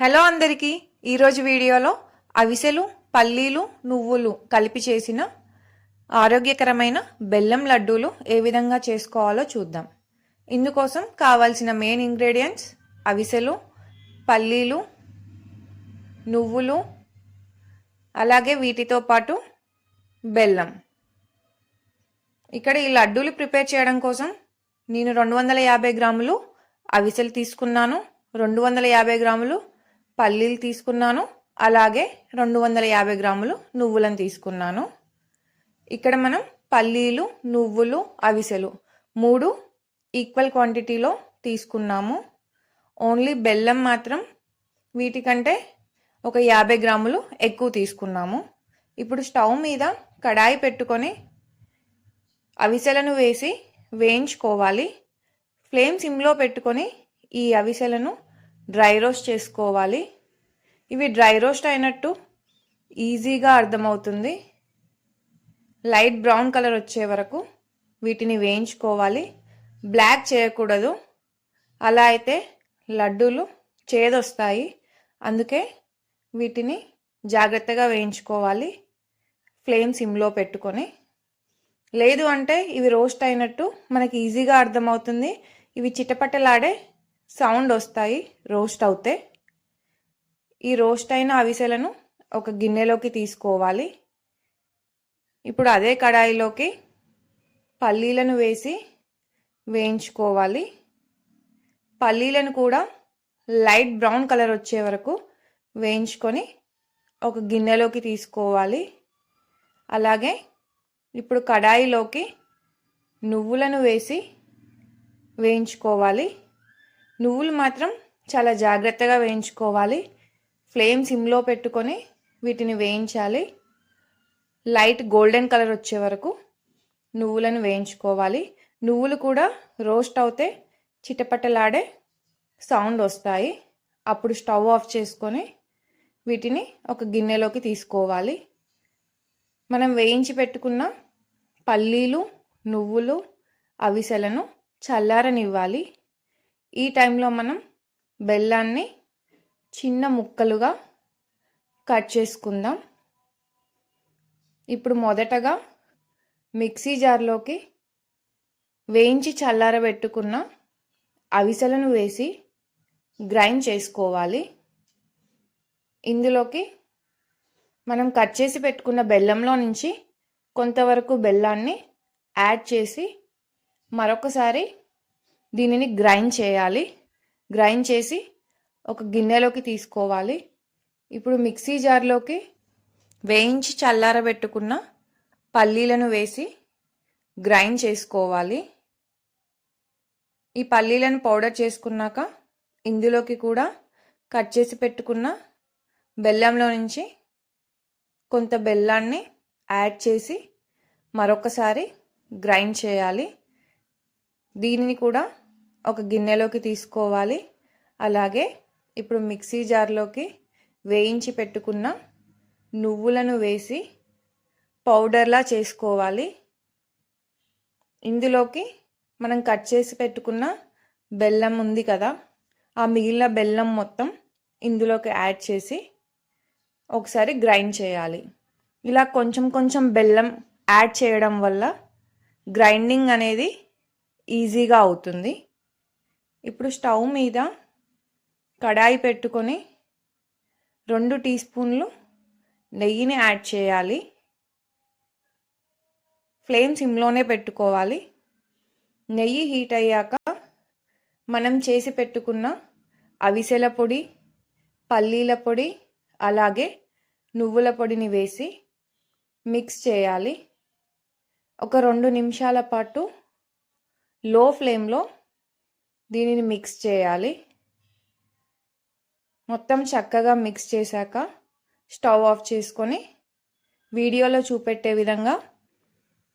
Hello అందరికీ. ఈరోజు వీడియోలో అవిసెలు పల్లీలు నువ్వులు కలిపి చేసిన ఆరోగ్యకరమైన బెల్లం లడ్డూలు ఏ విధంగా చేసుకోవాలో చూద్దాం. ఇందుకోసం కావాల్సిన మెయిన్ ఇంగ్రీడియంట్స్ అవిసెలు పల్లీలు నువ్వులు అలాగే వీటితో పాటు బెల్లం. ఇక్కడ ఈ లడ్డూలు ప్రిపేర్ చేయడం కోసం నేను రెండు వందల యాభై గ్రాములు అవిసెలు తీసుకున్నాను. రెండు వందల యాభై గ్రాములు పల్లీలు తీసుకున్నాను. అలాగే రెండు వందల యాభై గ్రాములు నువ్వులను తీసుకున్నాను. ఇక్కడ మనం పల్లీలు నువ్వులు అవిసెలు మూడు ఈక్వల్ క్వాంటిటీలో తీసుకున్నాము. ఓన్లీ బెల్లం మాత్రం వీటికంటే ఒక యాభై గ్రాములు ఎక్కువ తీసుకున్నాము. ఇప్పుడు స్టవ్ మీద కడాయి పెట్టుకొని అవిసెలను వేసి వేయించుకోవాలి. ఫ్లేమ్ సిమ్లో పెట్టుకొని ఈ అవిసెలను డ్రై రోస్ట్ చేసుకోవాలి. ఇవి డ్రై రోస్ట్ అయినట్టు ఈజీగా అర్థమవుతుంది. లైట్ బ్రౌన్ కలర్ వచ్చే వరకు వీటిని వేయించుకోవాలి. బ్లాక్ చేయకూడదు. అలా అయితే లడ్డూలు చేదొస్తాయి. అందుకే వీటిని జాగ్రత్తగా వేయించుకోవాలి. ఫ్లేమ్ సిమ్లో పెట్టుకొని. లేదు అంటే ఇవి రోస్ట్ అయినట్టు మనకి ఈజీగా అర్థమవుతుంది. ఇవి చిటపటలాడే సౌండ్ వస్తాయి రోస్ట్ అవుతే. ఈ రోస్ట్ అయిన అవిసెలను ఒక గిన్నెలోకి తీసుకోవాలి. ఇప్పుడు అదే కడాయిలోకి పల్లీలను వేసి వేయించుకోవాలి. పల్లీలను కూడా లైట్ బ్రౌన్ కలర్ వచ్చే వరకు వేయించుకొని ఒక గిన్నెలోకి తీసుకోవాలి. అలాగే ఇప్పుడు కడాయిలోకి నువ్వులను వేసి వేయించుకోవాలి. నువ్వులు మాత్రం చాలా జాగ్రత్తగా వేయించుకోవాలి. ఫ్లేమ్ సిమ్లో పెట్టుకొని వీటిని వేయించాలి. లైట్ గోల్డెన్ కలర్ వచ్చే వరకు నువ్వులను వేయించుకోవాలి. నువ్వులు కూడా రోస్ట్ అవుతే చిటపటలాడే సౌండ్ వస్తాయి. అప్పుడు స్టవ్ ఆఫ్ చేసుకొని వీటిని ఒక గిన్నెలోకి తీసుకోవాలి. మనం వేయించి పెట్టుకున్న పల్లీలు నువ్వులు అవిసెలను చల్లారనివ్వాలి. ఈ టైంలో మనం బెల్లాన్ని చిన్న ముక్కలుగా కట్ చేసుకుందాం. ఇప్పుడు మొదటగా మిక్సీ జార్లోకి వేయించి చల్లారబెట్టుకున్న అవిసెలను వేసి గ్రైండ్ చేసుకోవాలి. ఇందులోకి మనం కట్ చేసి పెట్టుకున్న బెల్లంలో నుంచి కొంతవరకు బెల్లాన్ని యాడ్ చేసి మరొకసారి దీనిని గ్రైండ్ చేయాలి. గ్రైండ్ చేసి ఒక గిన్నెలోకి తీసుకోవాలి. ఇప్పుడు మిక్సీ జార్లోకి వేయించి చల్లారబెట్టుకున్న పల్లీలను వేసి గ్రైండ్ చేసుకోవాలి. ఈ పల్లీలను పౌడర్ చేసుకున్నాక ఇందులోకి కూడా కట్ చేసి పెట్టుకున్న బెల్లంలో నుంచి కొంత బెల్లాన్ని యాడ్ చేసి మరొకసారి గ్రైండ్ చేయాలి. దీనిని కూడా ఒక గిన్నెలోకి తీసుకోవాలి. అలాగే ఇప్పుడు మిక్సీ జార్లోకి వేయించి పెట్టుకున్న నువ్వులను వేసి పౌడర్లా చేసుకోవాలి. ఇందులోకి మనం కట్ చేసి పెట్టుకున్న బెల్లం ఉంది కదా ఆ మిగిలిన బెల్లం మొత్తం ఇందులోకి యాడ్ చేసి ఒకసారి గ్రైండ్ చేయాలి. ఇలా కొంచెం కొంచెం బెల్లం యాడ్ చేయడం వల్ల గ్రైండింగ్ అనేది ఈజీగా అవుతుంది. ఇప్పుడు స్టవ్ మీద కడాయి పెట్టుకొని రెండు టీ స్పూన్లు నెయ్యిని యాడ్ చేయాలి. ఫ్లేమ్ సిమ్లోనే పెట్టుకోవాలి. నెయ్యి హీట్ అయ్యాక మనం చేసి పెట్టుకున్న అవిసెల పొడి పల్లీల పొడి అలాగే నువ్వుల పొడిని వేసి మిక్స్ చేయాలి. ఒక రెండు నిమిషాల పాటు లో ఫ్లేమ్లో దీనిని మిక్స్ చేయాలి. మొత్తం చక్కగా మిక్స్ చేశాక స్టవ్ ఆఫ్ చేసుకొని వీడియోలో చూపెట్టే విధంగా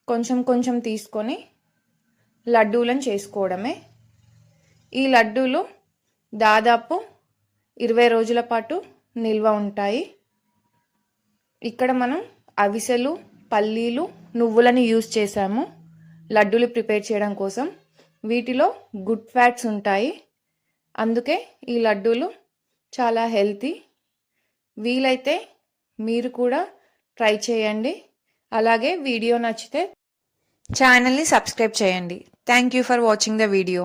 కొంచెం కొంచెం తీసుకొని లడ్డూలను చేసుకోవడమే. ఈ లడ్డూలు దాదాపు ఇరవై రోజుల పాటు నిల్వ ఉంటాయి. ఇక్కడ మనం అవిసెలు పల్లీలు నువ్వులను యూజ్ చేసాము లడ్డూలు ప్రిపేర్ చేయడం కోసం. వీటిలో గుడ్ ఫ్యాట్స్ ఉంటాయి. అందుకే ఈ లడ్డూలు చాలా హెల్తీ. వీలైతే మీరు కూడా ట్రై చేయండి. అలాగే వీడియో నచ్చితే ఛానల్ని సబ్స్క్రైబ్ చేయండి. Thank you for watching the video.